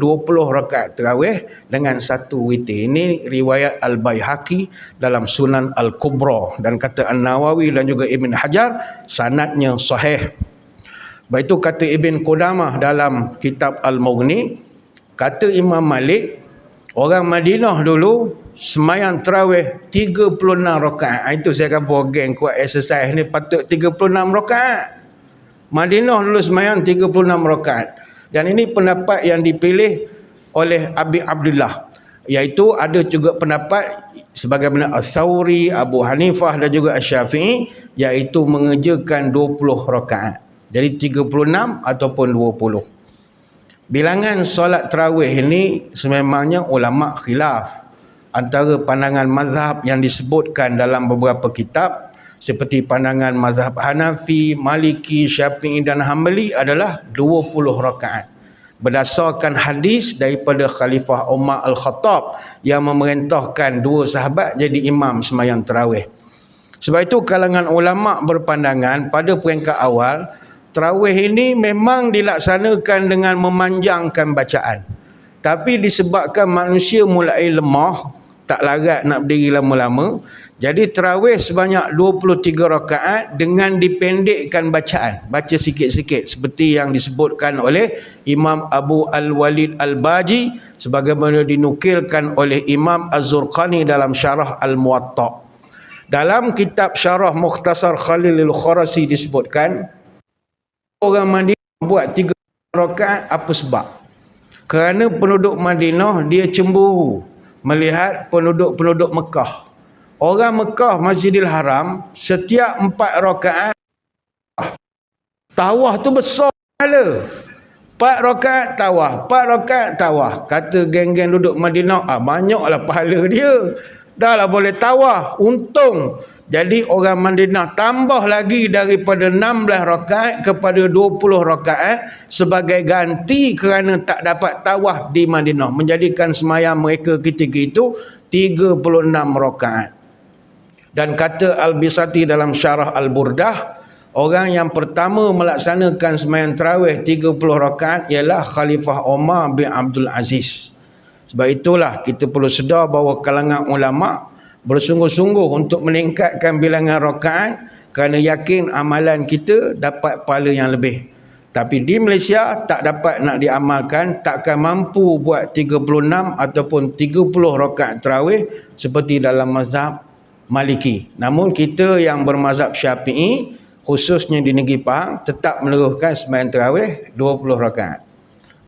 20 rakaat terawih dengan satu witir. Ini riwayat Al-Baihaqi dalam Sunan Al-Kubra dan kata An-Nawawi dan juga Ibn Hajar sanadnya sahih. Baik itu kata Ibn Qudamah dalam kitab Al-Mughni kata Imam Malik orang Madinah dulu semayang terawih 36 rakaat. Ah, itu saya kata geng kuat exercise ni patut 36 rakaat. Madinah dulu semayang 36 rakaat. Dan ini pendapat yang dipilih oleh Abi Abdullah. Iaitu ada juga pendapat sebagaimana As-Sawri, Abu Hanifah dan juga As-Syafi'i. Iaitu mengerjakan 20 rakaat. Jadi 36 ataupun 20. Bilangan solat terawih ini sememangnya ulama khilaf. Antara pandangan mazhab yang disebutkan dalam beberapa kitab seperti pandangan mazhab Hanafi, Maliki, Syafi'i dan Hanbali adalah 20 rakaat. Berdasarkan hadis daripada Khalifah Umar Al-Khattab yang memerintahkan dua sahabat jadi imam semayang terawih. Sebab itu kalangan ulama berpandangan pada peringkat awal terawih ini memang dilaksanakan dengan memanjangkan bacaan. Tapi disebabkan manusia mulai lemah, tak larat nak berdiri lama-lama, jadi terawih sebanyak 23 rakaat dengan dipendekkan bacaan. Baca sikit-sikit seperti yang disebutkan oleh Imam Abu Al-Walid Al-Baji sebagaimana dinukilkan oleh Imam Az-Zurqani dalam Syarah Al-Muwatta. Dalam kitab Syarah Mukhtasar Khalilul Khurasi disebutkan orang Madinah buat 3 rakaat apa sebab? Kerana penduduk Madinah dia cemburu melihat penduduk-penduduk Mekah Orang Mekah Masjidil Haram setiap empat rakaat tawah tu besar pahala. Empat rakaat tawah, empat rakaat tawah. Kata geng-geng duduk Madinah, ah banyaklah pahala dia. Dah lah boleh tawah, untung. Jadi orang Madinah tambah lagi daripada 16 rakaat kepada 20 rakaat sebagai ganti kerana tak dapat tawah di Madinah. Menjadikan semayang mereka ketika itu 36 rakaat. Dan kata Al-Bisati dalam syarah Al-Burdah, orang yang pertama melaksanakan semayang terawih 30 rakaat ialah Khalifah Omar bin Abdul Aziz. Sebab itulah kita perlu sedar bahawa kalangan ulama bersungguh-sungguh untuk meningkatkan bilangan rakaat kerana yakin amalan kita dapat pahala yang lebih. Tapi di Malaysia tak dapat nak diamalkan, takkan mampu buat 36 ataupun 30 rakaat terawih seperti dalam mazhab Maliki. Namun kita yang bermazhab Syafi'i khususnya di negeri Pahang tetap meneruskan sembahyang tarawih 20 rakaat.